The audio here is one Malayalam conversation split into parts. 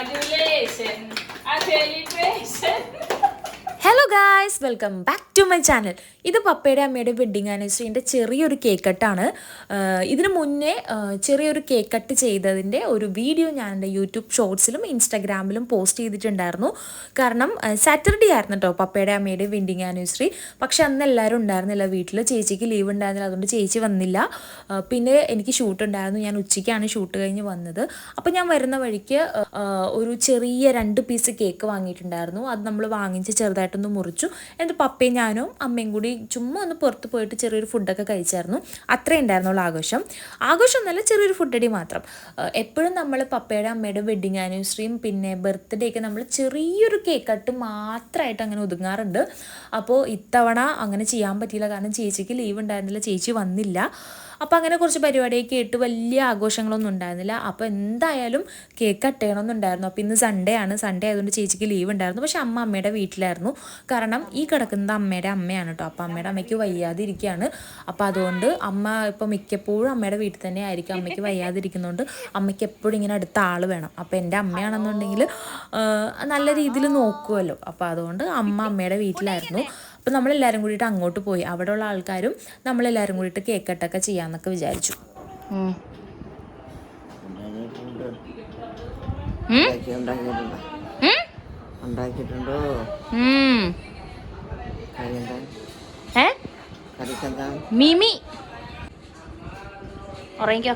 Congratulations! A! Hello guys, welcome back to my channel. ഇത് പപ്പയുടെ അമ്മയുടെ വെഡ്ഡിങ് ആനിവേഴ്സറിന്റെ ചെറിയൊരു കേക്ക് കട്ടാണ് ഇതിന് മുന്നേ ചെറിയൊരു കേക്ക് കട്ട് ചെയ്തതിന്റെ ഒരു വീഡിയോ ഞാൻ എന്റെ യൂട്യൂബ് ഷോർട്സിലും ഇൻസ്റ്റാഗ്രാമിലും പോസ്റ്റ് ചെയ്തിട്ടുണ്ടായിരുന്നു. കാരണം സാറ്റർഡേ ആയിരുന്നു കേട്ടോ പപ്പയുടെ അമ്മയുടെ വെഡ്ഡിങ് ആനിവേഴ്സറി പക്ഷെ അന്ന് എല്ലാവരും ഉണ്ടായിരുന്നില്ല. വീട്ടിൽ ചേച്ചിക്ക് ലീവ് ഉണ്ടായിരുന്നില്ല. അതുകൊണ്ട് ചേച്ചി വന്നില്ല. പിന്നെ എനിക്ക് ഷൂട്ട് ഉണ്ടായിരുന്നു. ഞാൻ ഉച്ചയ്ക്കാണ് ഷൂട്ട് കഴിഞ്ഞ് വന്നത്. അപ്പോൾ ഞാൻ വരുന്ന വഴിക്ക് ഒരു ചെറിയ രണ്ട് പീസ് കേക്ക് വാങ്ങിയിട്ടുണ്ടായിരുന്നു. അത് നമ്മൾ വാങ്ങിച്ച് ചെറുതായിട്ടൊന്ന് മുറിച്ചു. എന്നിട്ട് പപ്പയും ഞാനും അമ്മയും കൂടി ചുമ്മാ ഒന്ന് പുറത്ത് പോയിട്ട് ചെറിയൊരു ഫുഡൊക്കെ കഴിച്ചായിരുന്നു. അത്രേ ഉണ്ടായിരുന്നുള്ളൂ ആഘോഷം. ആഘോഷം എന്നല്ല ചെറിയൊരു ഫുഡടി മാത്രം. എപ്പോഴും നമ്മൾ പപ്പയുടെ അമ്മയുടെ വെഡിങ് ആനിവേഴ്സറിയും പിന്നെ ബർത്ത്ഡേ ഒക്കെ നമ്മൾ ചെറിയൊരു കേക്ക് കട്ട് മാത്രമായിട്ട് അങ്ങനെ ഒതുങ്ങാറുണ്ട്. അപ്പോൾ ഇത്തവണ അങ്ങനെ ചെയ്യാൻ പറ്റിയില്ല. കാരണം ചേച്ചിക്ക് ലീവ് ഉണ്ടായിരുന്നില്ല ചേച്ചി വന്നില്ല. അപ്പോൾ അങ്ങനെ കുറച്ച് പരിപാടിയൊക്കെ ഇട്ട് വലിയ ആഘോഷങ്ങളൊന്നും ഉണ്ടായിരുന്നില്ല. അപ്പോൾ എന്തായാലും കേക്ക് കട്ട് ചെയ്യണമെന്നുണ്ടായിരുന്നു അപ്പോൾ ഇന്ന് സൺഡേ ആണ്. സൺഡേ ആയതുകൊണ്ട് ചേച്ചിക്ക് ലീവ് ഉണ്ടായിരുന്നു. പക്ഷെ അമ്മ അമ്മയുടെ വീട്ടിലായിരുന്നു. കാരണം ഈ കിടക്കുന്നത് അമ്മയുടെ അമ്മയാണ് കേട്ടോ. അപ്പോൾ അമ്മയുടെ അമ്മയ്ക്ക് വയ്യാതിരിക്കുകയാണ്. അപ്പോൾ അതുകൊണ്ട് അമ്മ ഇപ്പോൾ മിക്കപ്പോഴും അമ്മയുടെ വീട്ടിൽ തന്നെ ആയിരിക്കും. അമ്മയ്ക്ക് വയ്യാതിരിക്കുന്നതുകൊണ്ട് അമ്മയ്ക്ക് എപ്പോഴും ഇങ്ങനെ അടുത്ത ആൾ വേണം. അപ്പോൾ എന്റെ അമ്മയാണെന്നുണ്ടെങ്കിൽ നല്ല രീതിയിൽ നോക്കുമല്ലോ അപ്പോൾ അതുകൊണ്ട് അമ്മ അമ്മയുടെ വീട്ടിലായിരുന്നു. അപ്പോൾ നമ്മളെല്ലാവരും കൂടിയിട്ട് അങ്ങോട്ട് പോയി. അവിടെയുള്ള ആൾക്കാരും നമ്മളെല്ലാവരും കൂടിയിട്ട് കേക്ക് കട്ടൊക്കെ ചെയ്യാമെന്നൊക്കെ വിചാരിച്ചു ഉണ്ടാക്കിയിട്ടുണ്ട്? ഏ? മിമി. ഉറങ്ങിക്കോ.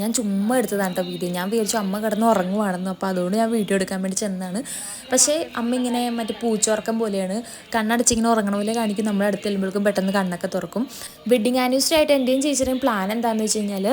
ഞാൻ ചുമ്മാ എടുത്തതാണ് കേട്ടോ വീഡിയോ ഞാൻ വിചാരിച്ചു അമ്മ കിടന്ന് ഉറങ്ങുവാണെന്ന്. അപ്പോൾ അതുകൊണ്ട് ഞാൻ വീഡിയോ എടുക്കാൻ വേണ്ടി ചെന്നതാണ്. പക്ഷേ അമ്മ ഇങ്ങനെ മറ്റേ പൂച്ചുറക്കം പോലെയാണ്. കണ്ണടച്ചിങ്ങനെ ഉറങ്ങണ പോലെ കാണിക്കും. നമ്മൾ അടുത്ത് ചെല്ലുമ്പോഴേക്കും പെട്ടെന്ന് കണ്ണൊക്കെ തുറക്കും. വെഡിങ് ആനിവേഴ്സറി ആയിട്ട് എന്റെയും ചേച്ചിയുടെയും പ്ലാൻ എന്താണെന്ന് വെച്ച് കഴിഞ്ഞാൽ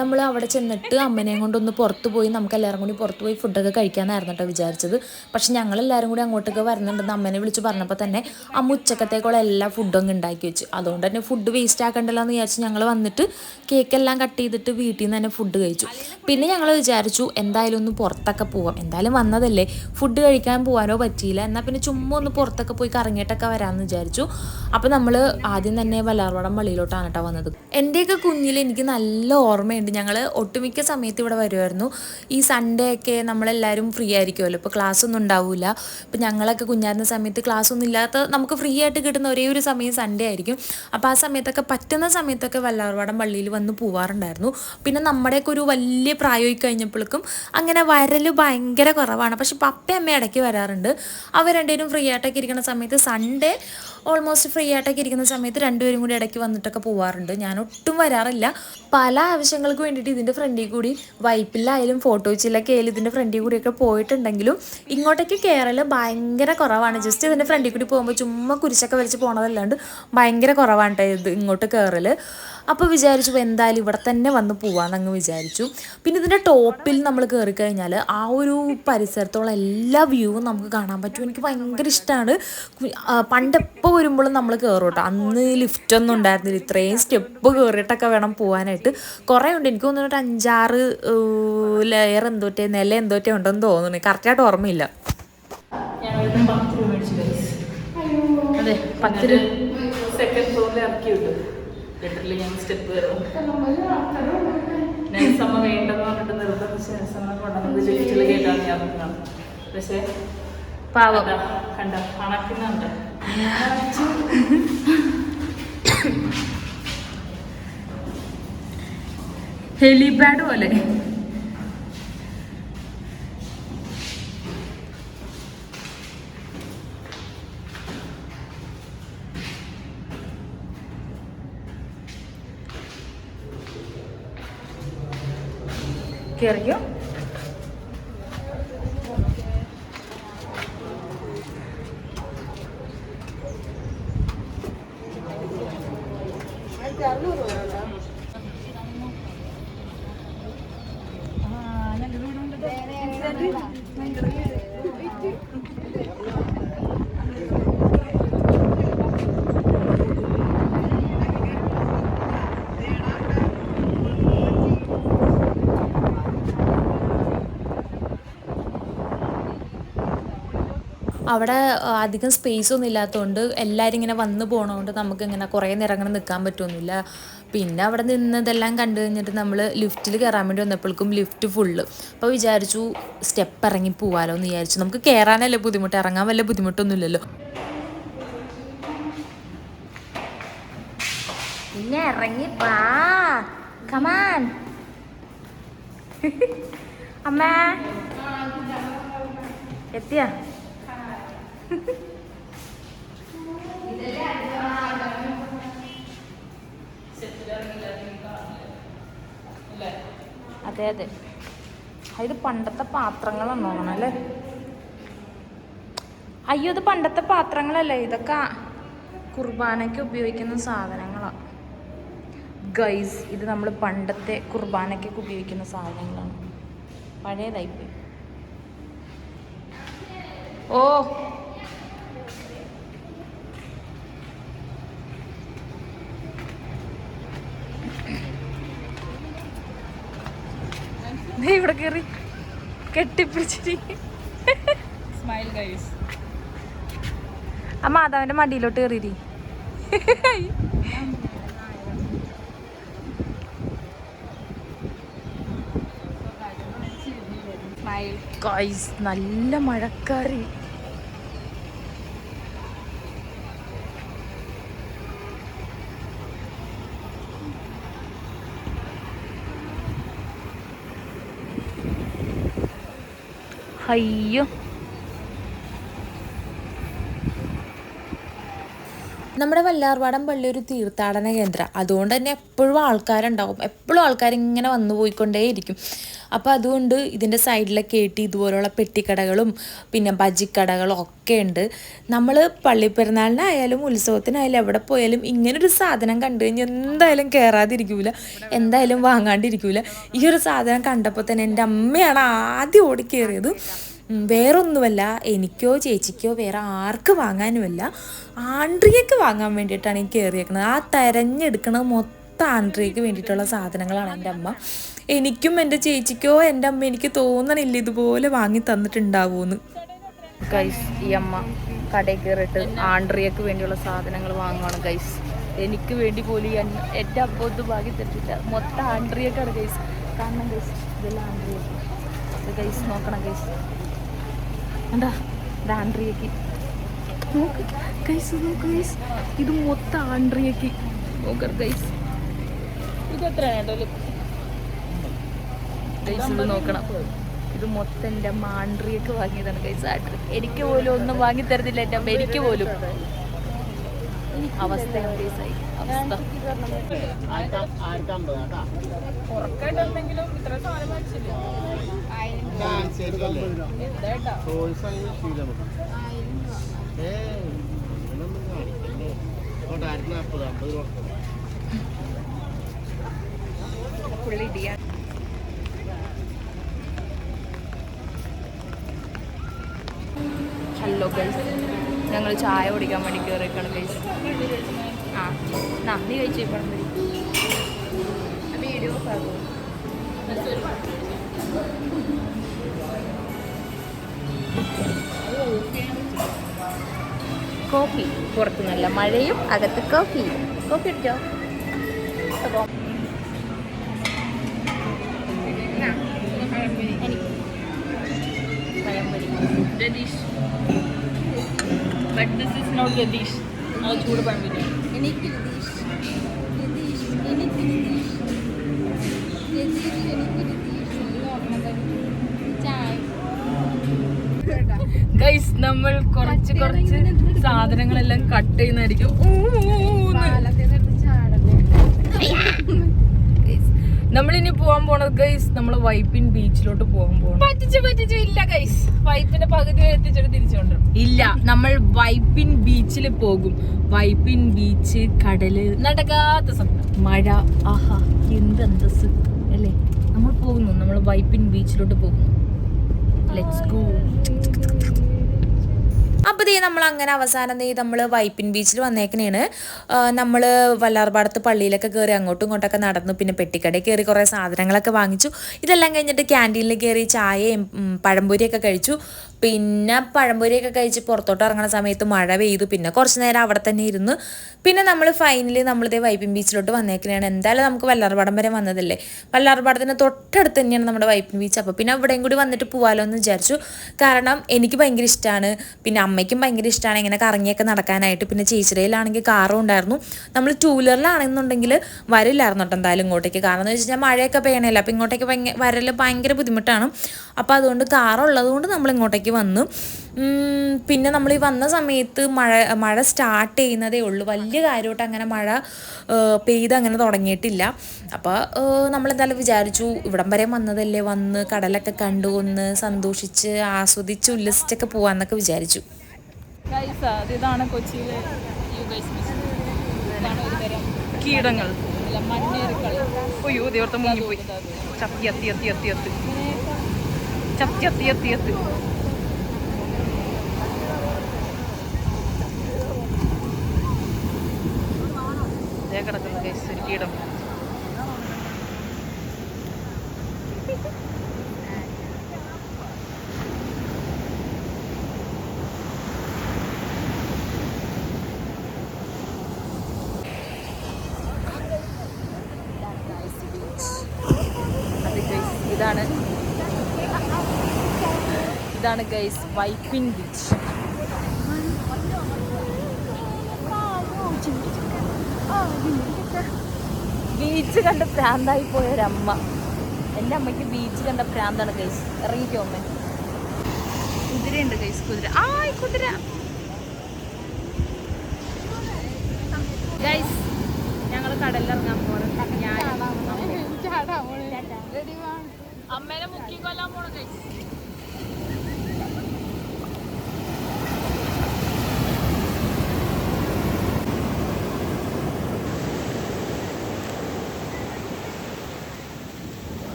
നമ്മൾ അവിടെ ചെന്നിട്ട് അമ്മനെയും കൊണ്ടൊന്ന് പുറത്ത് പോയി നമുക്ക് എല്ലാവരും കൂടി പുറത്ത് പോയി ഫുഡൊക്കെ കഴിക്കാമെന്നായിരുന്നു കേട്ടോ വിചാരിച്ചത്. പക്ഷെ ഞങ്ങളെല്ലാവരും കൂടി അങ്ങോട്ടൊക്കെ വരുന്നുണ്ടെന്ന് അമ്മനെ വിളിച്ച് പറഞ്ഞപ്പോൾ തന്നെ അമ്മ ഉച്ചക്കത്തേക്കുള്ള എല്ലാ ഫുഡും ഉണ്ടാക്കി വെച്ചു. അതുകൊണ്ട് തന്നെ ഫുഡ് വേസ്റ്റ് ആക്കണ്ടല്ലോ എന്ന് വിചാരിച്ച് ഞങ്ങൾ വന്നിട്ട് കേക്കെല്ലാം കട്ട് ചെയ്തിട്ട് വീട്ടിൽ നിന്ന് തന്നെ ഫുഡ് കഴിച്ചു. പിന്നെ ഞങ്ങൾ വിചാരിച്ചു എന്തായാലും ഒന്ന് പുറത്തൊക്കെ പോവാം. എന്തായാലും വന്നതല്ലേ. ഫുഡ് കഴിക്കാൻ പോകാനോ പറ്റിയില്ല. എന്നാൽ പിന്നെ ചുമ്മാ ഒന്ന് പുറത്തൊക്കെ പോയി കറങ്ങിയിട്ടൊക്കെ വരാമെന്ന് വിചാരിച്ചു. അപ്പോൾ നമ്മൾ ആദ്യം തന്നെ വല്ലാർവടം പള്ളിയിലോട്ടാണ് കേട്ടോ വന്നത്. എന്റെയൊക്കെ കുഞ്ഞിൽ എനിക്ക് നല്ല ഓർമ്മയുണ്ട്. ഞങ്ങൾ ഒട്ടുമിക്ക സമയത്ത് ഇവിടെ വരുമായിരുന്നു ഈ സൺഡേ ഒക്കെ നമ്മളെല്ലാവരും ഫ്രീ ആയിരിക്കുമല്ലോ ഇപ്പോൾ ക്ലാസ് ഒന്നും ഉണ്ടാവില്ല ഇപ്പോൾ ഞങ്ങളൊക്കെ കുഞ്ഞായിരുന്ന സമയത്ത് ക്ലാസ് ഒന്നും ഇല്ലാത്ത നമുക്ക് ഫ്രീ ആയിട്ട് കിട്ടുന്ന ഒരേ ഒരു സമയം സൺഡേ ആയിരിക്കും. അപ്പോൾ ആ സമയത്തൊക്കെ പറ്റുന്ന സമയത്തൊക്കെ വല്ലാർവാടം പള്ളിയിൽ വന്ന് പോവാറുണ്ടായിരുന്നു. പിന്നെ നമ്മുടെയൊക്കെ ഒരു വലിയ പ്രായമായി കഴിഞ്ഞപ്പോഴേക്കും അങ്ങനെ വരൽ ഭയങ്കര കുറവാണ്. പക്ഷെ പപ്പ അമ്മ ഇടയ്ക്ക് വരാറുണ്ട്. അവർ രണ്ടുപേരും ഫ്രീ ആയിട്ടൊക്കെ ഇരിക്കുന്ന സമയത്ത് സൺഡേ ഓൾമോസ്റ്റ് ഫ്രീ ആയിട്ടൊക്കെ ഇരിക്കുന്ന സമയത്ത് രണ്ടുപേരും കൂടി ഇടയ്ക്ക് വന്നിട്ടൊക്കെ പോവാറുണ്ട്. ഞാൻ ഒട്ടും വരാറില്ല. പല ആവശ്യങ്ങൾക്ക് വേണ്ടിയിട്ട് ഇതിന്റെ ഫ്രണ്ടിൽ കൂടി വൈപ്പിലായാലും ഫോട്ടോ വെച്ചിലൊക്കെ ആയാലും ഇതിന്റെ ഫ്രണ്ടിൽ കൂടിയൊക്കെ പോയിട്ടുണ്ടെങ്കിലും ഇങ്ങോട്ടേക്ക് കയറൽ ഭയങ്കര കുറവാണ്. ജസ്റ്റ് ഇതിന്റെ ഫ്രണ്ടിൽ കൂടി പോകുമ്പോൾ ചുമ്മാ കുരിശൊക്കെ വലിച്ച് പോണതല്ലാണ്ട് ഭയങ്കര കുറവാണ് കേട്ടോ ഇത് ഇങ്ങോട്ട് കയറൽ അപ്പോൾ വിചാരിച്ചു എന്തായാലും ഇവിടെ തന്നെ വന്ന് പോവാന്നങ്ങ് വിചാരിച്ചു. പിന്നെ ഇതിന്റെ ടോപ്പിൽ നമ്മൾ കയറി കഴിഞ്ഞാൽ ആ ഒരു പരിസരത്തുള്ള എല്ലാ വ്യൂവും നമുക്ക് കാണാൻ പറ്റും. എനിക്ക് ഭയങ്കര ഇഷ്ടമാണ് പണ്ടെപ്പോൾ വരുമ്പോഴും നമ്മൾ കയറും കേട്ടോ അന്ന് ലിഫ്റ്റൊന്നും ഉണ്ടായിരുന്നില്ല. ഇത്രയും സ്റ്റെപ്പ് കയറിയിട്ടൊക്കെ വേണം പോകാനായിട്ട് കുറേ ഉണ്ട്. എനിക്ക് തോന്നുന്നു ഒരു അഞ്ചാറ് ലെയർ എന്തോറ്റേ നില എന്തോറ്റേ ഉണ്ടെന്ന് തോന്നുന്നു. കറക്റ്റായിട്ട് ഓർമ്മയില്ല. അതെ പത്ത് രൂപ. സെക്കൻഡ് ഫ്ലോറിൽ ഇറക്കി വിട്ടു ഞാൻ സ്റ്റെപ്പ് കയറും. നെൽസമ്മ വേണ്ടെന്ന് പറഞ്ഞിട്ട് നിർബന്ധിച്ച് നെൽസമ്മ കൊണ്ടുവന്നത് ലിഫ്റ്റിൽ കേട്ടാണ് ഞാൻ പറഞ്ഞതാണ് പക്ഷേ പാവം. കണ്ടോ അണക്കുന്നുണ്ട് ഹെലിപാഡ് പോലെ. കയറിയോ ആ ഞങ്ങളുടെ വീടുണ്ട്. അവിടെ അധികം സ്പേസ് ഒന്നും ഇല്ലാത്തതുകൊണ്ട് എല്ലാവരും ഇങ്ങനെ വന്നു പോകണതുകൊണ്ട് നമുക്ക് ഇങ്ങനെ കുറേ നേരം നിൽക്കാൻ പറ്റുമൊന്നുമില്ല പിന്നെ അവിടെ നിന്നതെല്ലാം കണ്ടു കഴിഞ്ഞിട്ട് നമ്മൾ ലിഫ്റ്റിൽ കയറാൻ വേണ്ടി വന്നപ്പോഴേക്കും ലിഫ്റ്റ് ഫുള്ള് അപ്പോൾ വിചാരിച്ചു സ്റ്റെപ്പ് ഇറങ്ങി പോവാലോ എന്ന് വിചാരിച്ചു. നമുക്ക് കയറാനല്ലേ ബുദ്ധിമുട്ട് ഇറങ്ങാൻ വല്ല ബുദ്ധിമുട്ടൊന്നുമില്ലല്ലോ. പിന്നെ ഇറങ്ങി കമാൻ അമ്മ. എത്തിയാ? അതെ അതെ. ഇത് പണ്ടത്തെ പാത്രങ്ങളാണ് തോന്നണം അല്ലേ? അയ്യോ ഇത് പണ്ടത്തെ പാത്രങ്ങളല്ലേ ഇതൊക്കെ കുർബാനയ്ക്ക് ഉപയോഗിക്കുന്ന സാധനങ്ങളാണ് ഗൈസ് ഇത് നമ്മൾ പണ്ടത്തെ കുർബാനയ്ക്കൊക്കെ ഉപയോഗിക്കുന്ന സാധനങ്ങളാണ്. പഴയതായിപ്പോയി. ഓ ഇവിടെ കയറി കെട്ടിപ്പിടിച്ചിരി. സ്മൈൽ ഗൈസ് ആ മാതാവിന്റെ മടിയിലോട്ട് കയറിയിരി ഗൈസ് നല്ല മഴക്കാറി. അയ്യോ നമ്മുടെ വല്ലാർവാടം പള്ളി ഒരു തീർത്ഥാടന കേന്ദ്രം. അതുകൊണ്ട് തന്നെ എപ്പോഴും ആൾക്കാരുണ്ടാവും. എപ്പോഴും ആൾക്കാരിങ്ങനെ വന്നു പോയിക്കൊണ്ടേയിരിക്കും അപ്പോൾ അതുകൊണ്ട് ഇതിന്റെ സൈഡിലൊക്കെ ആയിട്ട് ഇതുപോലുള്ള പെട്ടിക്കടകളും പിന്നെ ബജിക്കടകളും ഒക്കെ ഉണ്ട്. നമ്മൾ പള്ളിപ്പെരുന്നാളിനായാലും ഉത്സവത്തിനായാലും എവിടെ പോയാലും ഇങ്ങനൊരു സാധനം കണ്ടു കഴിഞ്ഞാൽ എന്തായാലും കയറാതിരിക്കൂല എന്തായാലും വാങ്ങാണ്ടിരിക്കൂല. ഈ ഒരു സാധനം കണ്ടപ്പോൾ തന്നെ എന്റെ അമ്മയാണ് ആദ്യം ഓടിക്കേറിയത് വേറൊന്നുമല്ല എനിക്കോ ചേച്ചിക്കോ വേറെ ആർക്ക് വാങ്ങാനുമല്ല ആൻഡ്രിയക്ക് വാങ്ങാൻ വേണ്ടിയിട്ടാണ് ഈ കയറിയേക്കുന്നത്. ആ തെരഞ്ഞെടുക്കണത് മൊത്തം ആൻഡ്രിയക്ക് വേണ്ടിയിട്ടുള്ള സാധനങ്ങളാണ് എന്റെ അമ്മ. എനിക്കും എന്റെ ചേച്ചിക്കോ എന്റെ അമ്മ എനിക്ക് തോന്നണില്ല ഇതുപോലെ വാങ്ങി തന്നിട്ടുണ്ടാവൂന്ന്. ഗൈസ് ഈ അമ്മ കടയിൽ കയറിയിട്ട് ആൻഡ്രിയക്ക് വേണ്ടിയുള്ള സാധനങ്ങൾ വാങ്ങുവാണ് ഗൈസ് എനിക്ക് വേണ്ടി പോലും എന്റെ അമ്മ ഒന്നും വാങ്ങി തന്നിട്ടില്ല. മൊത്തം ആൻഡ്രിയക്കാണ് ഗൈസ് കാരണം ഗൈസ് ഇതെല്ലാം ആൻഡ്രിയക്ക്. ഇത് ഗൈസ് നോക്കണം ഗൈസ് എന്താ? ആൻഡ്രിയക്ക്. നോക്ക് ഗൈസ് നോക്ക് ഗൈസ് ഇത് മൊത്തം ആൻഡ്രിയക്ക്. നോക്കർ ഗൈസ് ഇത് എത്ര ഗൈസ് ഇത് നോക്കണം. ഇത് മൊത്തം എന്റെ അമ്മ ആൻഡ്രിയക്ക് വാങ്ങിയതാണ് ഗൈസ് ആൻഡ്രി എനിക്ക് പോലും ഒന്നും വാങ്ങി തരുന്നില്ല എന്റെ അമ്മ. എനിക്ക് പോലും. അവസ്ഥയാണ് ഗൈസായി അവസ്ഥ ഉറക്കായിട്ടുണ്ടെങ്കിലും ഇത്ര സാധനം എന്തായിട്ടാ ഹലോ ഗൈസ് ഞങ്ങൾ ചായ കുടിക്കാൻ വേണ്ടി കയറിയിരിക്കണം ഗൈസ് ആ നാ നീ കഴിച്ചു ഇപ്പം വീഡിയോ കോഫി പുറത്ത് നല്ല മഴയും അകത്ത് കോഫി കോഫി അടിച്ചോ എനിക്ക് ഗൈസ് നമ്മൾ കുറച്ച് കുറച്ച് സാധനങ്ങളെല്ലാം കട്ട് ചെയ്യുന്നതായിരിക്കും. നമ്മളിനി പോകാൻ പോണത് ഗൈസ് നമ്മൾ വൈപ്പിൻ ബീച്ചിലോട്ട് പോകാൻ പോകണം പറ്റിച്ചു പറ്റിച്ചു. ഇല്ല ഗൈസ് വൈപ്പിന്റെ പകുതി വരെ എത്തിച്ചിട്ട് തിരിച്ചു ഇല്ല നമ്മൾ വൈപ്പിൻ ബീച്ചിൽ പോകും. വൈപ്പിൻ ബീച്ച് കടൽ. നടക്കാത്ത സമയം മഴ ആഹാ എന്ത് അന്തസ് അല്ലേ? നമ്മൾ പോകുന്നു നമ്മൾ വൈപ്പിൻ ബീച്ചിലോട്ട് പോകുന്നു. ലെറ്റ്സ് ഗോ അപ്പോൾ നമ്മൾ അങ്ങനെ അവസാനം ദേ നമ്മൾ വൈപ്പിൻ ബീച്ചിൽ വന്നേക്കണേണ്. നമ്മൾ വല്ലാർപാടത്ത് പള്ളിയിലൊക്കെ കയറി അങ്ങോട്ടും ഇങ്ങോട്ടൊക്കെ നടന്നു. പിന്നെ പെട്ടിക്കടയിൽ കയറി കുറേ സാധനങ്ങളൊക്കെ വാങ്ങിച്ചു. ഇതെല്ലാം കഴിഞ്ഞിട്ട് ക്യാന്റീനിൽ കയറി ചായയും പഴംപൊരിയൊക്കെ കഴിച്ചു. പിന്നെ പഴംപൊരിയൊക്കെ കഴിച്ച് പുറത്തോട്ട് ഇറങ്ങുന്ന സമയത്ത് മഴ പെയ്തു. പിന്നെ കുറച്ച് നേരം അവിടെ തന്നെ ഇരുന്ന് പിന്നെ നമ്മൾ ഫൈനലി നമ്മളിതേ വൈപ്പിൻ ബീച്ചിലോട്ട് വന്നേക്കുന്നതാണ് എന്തായാലും നമുക്ക് വല്ലാർപാടം വരെ വന്നതല്ലേ? വല്ലാർപാടത്തിന് തൊട്ടടുത്ത് തന്നെയാണ് നമ്മുടെ വൈപ്പിൻ ബീച്ച് അപ്പോൾ പിന്നെ അവിടെയും കൂടി വന്നിട്ട് പോകാമല്ലോ എന്ന് വിചാരിച്ചു. കാരണം എനിക്ക് ഭയങ്കര ഇഷ്ടമാണ് പിന്നെ അമ്മയ്ക്കും ഭയങ്കര ഇഷ്ടമാണ് ഇങ്ങനെ കറങ്ങിയൊക്കെ നടക്കാനായിട്ട്. പിന്നെ ചേച്ചിരയിലാണെങ്കിൽ കാറും ഉണ്ടായിരുന്നു. നമ്മൾ ടൂ വീലറിലാണെന്നുണ്ടെങ്കിൽ വരില്ലായിരുന്നു കേട്ടോ എന്തായാലും ഇങ്ങോട്ടേക്ക്. കാരണം എന്ന് വെച്ച് കഴിഞ്ഞാൽ മഴയൊക്കെ പെയ്യണമല്ലോ അപ്പോൾ ഇങ്ങോട്ടേക്ക് ഭയങ്കര വരൽ ഭയങ്കര ബുദ്ധിമുട്ടാണ്. അപ്പോൾ അതുകൊണ്ട് കാറുള്ളതുകൊണ്ട് നമ്മൾ ഇങ്ങോട്ടേക്ക് വന്നു. പിന്നെ നമ്മൾ ഈ വന്ന സമയത്ത് മഴ മഴ സ്റ്റാർട്ട് ചെയ്യുന്നതേ ഉള്ളൂ. വലിയ കാര്യമായിട്ട് അങ്ങനെ മഴ പെയ്ത് അങ്ങനെ തുടങ്ങിയിട്ടില്ല. അപ്പോൾ നമ്മളെന്തായാലും വിചാരിച്ചു ഇവിടം വരെ വന്നതല്ലേ വന്ന് കടലൊക്കെ കണ്ടു ഒന്ന് സന്തോഷിച്ച് ആസ്വദിച്ച് ഉല്ലസിച്ചൊക്കെ പോവാന്നൊക്കെ വിചാരിച്ചു. ഇതാണ് കൊച്ചിയിലെ കീടങ്ങൾ. അയ്യോ ദൈവത്തെ മുങ്ങിപ്പോയി ചത്തി എത്തി എത്തി എത്തി എത്തി ചത്തി എത്തി എത്തി എത്തി ദേ കിടക്കുന്നു അത് ഇതാണ്. ഇതാണ് ഗൈസ് വൈപ്പിൻ ബീച്ച് ബീച്ച് കണ്ട് പ്രാന്തായി പോയ ഒരമ്മ എന്റെ അമ്മയ്ക്ക് ബീച്ച് കണ്ട പ്രാന്താണ് കൈസ് ഇറങ്ങിക്കോ അമ്മ? കുതിരയുണ്ട് കൈസ് കുതിര. ആയ് കുതിര. ഗൈസ് ഞങ്ങൾ കടലിലിറങ്ങാൻ ഞാൻ അമ്മേനെ മുക്കി കൊല്ലാൻ പോണം ഗൈസ്.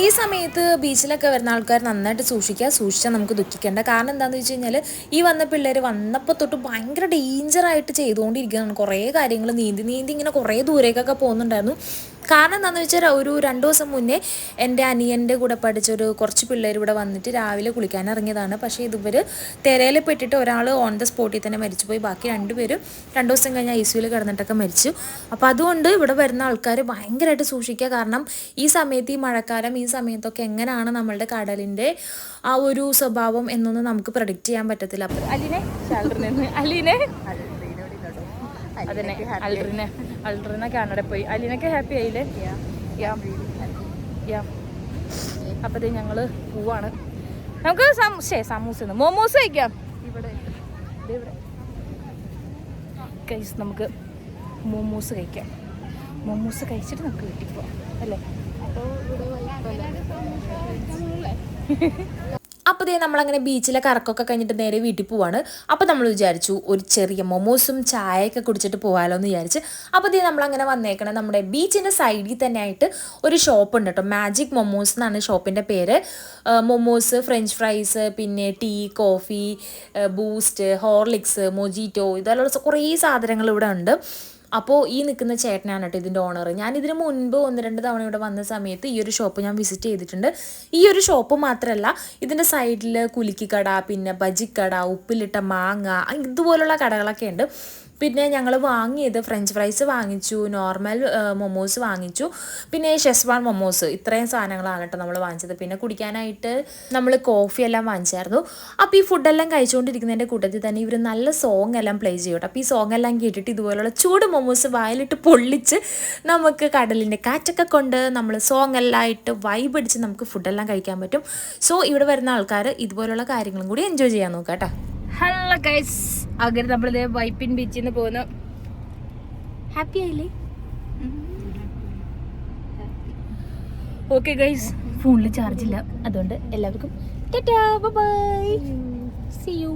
ഈ സമയത്ത് ബീച്ചിലൊക്കെ വരുന്ന ആൾക്കാർ നന്നായിട്ട് സൂക്ഷിക്കുക സൂക്ഷിച്ചാൽ നമുക്ക് ദുഃഖിക്കേണ്ട. കാരണം എന്താണെന്ന് വെച്ച് കഴിഞ്ഞാൽ ഈ വന്ന പിള്ളേർ വന്നപ്പോൾ തൊട്ട് ഭയങ്കര ഡേഞ്ചറായിട്ട് ചെയ്തുകൊണ്ടിരിക്കുകയാണ്. കുറേ കാര്യങ്ങൾ നീന്തി നീന്തി ഇങ്ങനെ കുറേ ദൂരേക്കൊക്കെ പോകുന്നുണ്ടായിരുന്നു. കാരണം എന്താണെന്ന് വെച്ചാൽ ഒരു രണ്ട് ദിവസം മുന്നേ എന്റെ അനിയന്റെ കൂടെ പഠിച്ചൊരു കുറച്ച് പിള്ളേർ ഇവിടെ വന്നിട്ട് രാവിലെ കുളിക്കാൻ ഇറങ്ങിയതാണ്. പക്ഷേ ഇതുവർ തിരയിൽ പെട്ടിട്ട് ഒരാൾ ഓൺ ദ സ്പോട്ടിൽ തന്നെ മരിച്ചുപോയി ബാക്കി രണ്ടുപേരും രണ്ട് ദിവസം കഴിഞ്ഞ് ഐ സിയുയിൽ കിടന്നിട്ടൊക്കെ മരിച്ചു. അപ്പോൾ അതുകൊണ്ട് ഇവിടെ വരുന്ന ആൾക്കാർ ഭയങ്കരമായിട്ട് സൂക്ഷിക്കുക. കാരണം ഈ സമയത്ത് ഈ മഴക്കാലം ഈ സമയത്തൊക്കെ എങ്ങനെയാണ് നമ്മളുടെ കടലിന്റെ ആ ഒരു സ്വഭാവം എന്നൊന്നും നമുക്ക് പ്രഡിക്റ്റ് ചെയ്യാൻ പറ്റത്തില്ല. അപ്പോൾ അലിനെ അലിനെ. അതന്നെ അൾട്രിനെ അൾട്രിനെ കാനഡ പോയി. അലിനൊക്കെ ഹാപ്പി ആയില്ലേ? യാ യാ ഞങ്ങൾ പോവാണ്. നമുക്ക് സം- ശേ സമൂസ മോമോസ് കഴിക്കാം. ഇവിടെ. നമുക്ക് മോമോസ് കഴിക്കാം. മോമോസ് കഴിച്ചിട്ട് നമുക്ക് വീട്ടിൽ പോവാം. അല്ലേ? അപ്പോൾ ദേ നമ്മളങ്ങനെ ബീച്ചിലെ കറക്കൊക്കെ കഴിഞ്ഞിട്ട് നേരെ വീട്ടിൽ പോവാണ്. അപ്പോൾ നമ്മൾ വിചാരിച്ചു ഒരു ചെറിയ മൊമോസും ചായയൊക്കെ കുടിച്ചിട്ട് പോകാമല്ലോ എന്ന് വിചാരിച്ച്. അപ്പോൾ ഇതേ നമ്മളങ്ങനെ വന്നേക്കണം. നമ്മുടെ ബീച്ചിന്റെ സൈഡിൽ തന്നെ ആയിട്ട് ഒരു ഷോപ്പ് ഉണ്ട് കേട്ടോ മാജിക് മൊമോസ് എന്നാണ് ഷോപ്പിന്റെ പേര്. മൊമോസ് ഫ്രഞ്ച് ഫ്രൈസ് പിന്നെ tea coffee Boost Horlicks mojito ഇതെല്ലാം കുറേ സാധനങ്ങൾ ഇവിടെ ഉണ്ട്. അപ്പോൾ ഈ നിൽക്കുന്ന ചേട്ടനാണ് കേട്ടോ ഇതിന്റെ ഓണർ ഞാൻ ഇതിന് മുൻപ് ഒന്ന് രണ്ട് തവണ ഇവിടെ വന്ന സമയത്ത് ഈ ഒരു ഷോപ്പ് ഞാൻ വിസിറ്റ് ചെയ്തിട്ടുണ്ട്. ഈ ഒരു ഷോപ്പ് മാത്രമല്ല ഇതിന്റെ സൈഡിൽ കുലുക്കിക്കട പിന്നെ ബജിക്കട ഉപ്പിലിട്ട മാങ്ങ ഇതുപോലുള്ള കടകളൊക്കെ ഉണ്ട്. പിന്നെ ഞങ്ങൾ വാങ്ങിയത് ഫ്രഞ്ച് ഫ്രൈസ് വാങ്ങിച്ചു നോർമൽ മൊമോസ് വാങ്ങിച്ചു. പിന്നെ ഷെസ്വാൻ മൊമോസ് ഇത്രയും സാധനങ്ങളാണ് കേട്ടോ നമ്മൾ വാങ്ങിച്ചത്. പിന്നെ കുടിക്കാനായിട്ട് നമ്മൾ കോഫി എല്ലാം വാങ്ങിച്ചായിരുന്നു. അപ്പോൾ ഈ ഫുഡെല്ലാം കഴിച്ചുകൊണ്ടിരിക്കുന്നതിന്റെ കൂട്ടത്തിൽ തന്നെ ഇവർ നല്ല സോങ് എല്ലാം പ്ലേ ചെയ്യും കേട്ടോ. അപ്പോൾ ഈ സോങ് എല്ലാം കേട്ടിട്ട് ഇതുപോലുള്ള ചൂട് മൊമോസ് വായിലിട്ട് പൊള്ളിച്ച് നമുക്ക് കടലിന്റെ കാറ്റൊക്കെ കൊണ്ട് നമ്മൾ സോങ് എല്ലാം ആയിട്ട് വൈബ് അടിച്ച് നമുക്ക് ഫുഡെല്ലാം കഴിക്കാൻ പറ്റും. സോ ഇവിടെ വരുന്ന ആൾക്കാർ ഇതുപോലുള്ള കാര്യങ്ങളും കൂടി എൻജോയ് ചെയ്യാൻ നോക്കാം കേട്ടോ. ഹലോ ഗൈസ് അങ്ങനെ നമ്മളിത് വൈപ്പിൻ ബീച്ചിൽ നിന്ന് പോകുന്നു ഹാപ്പി ആയില്ലേ ഓക്കെ ഗൈസ് ഫോണിൽ ചാർജ് ഇല്ല. അതുകൊണ്ട് എല്ലാവർക്കും ബൈ സി യു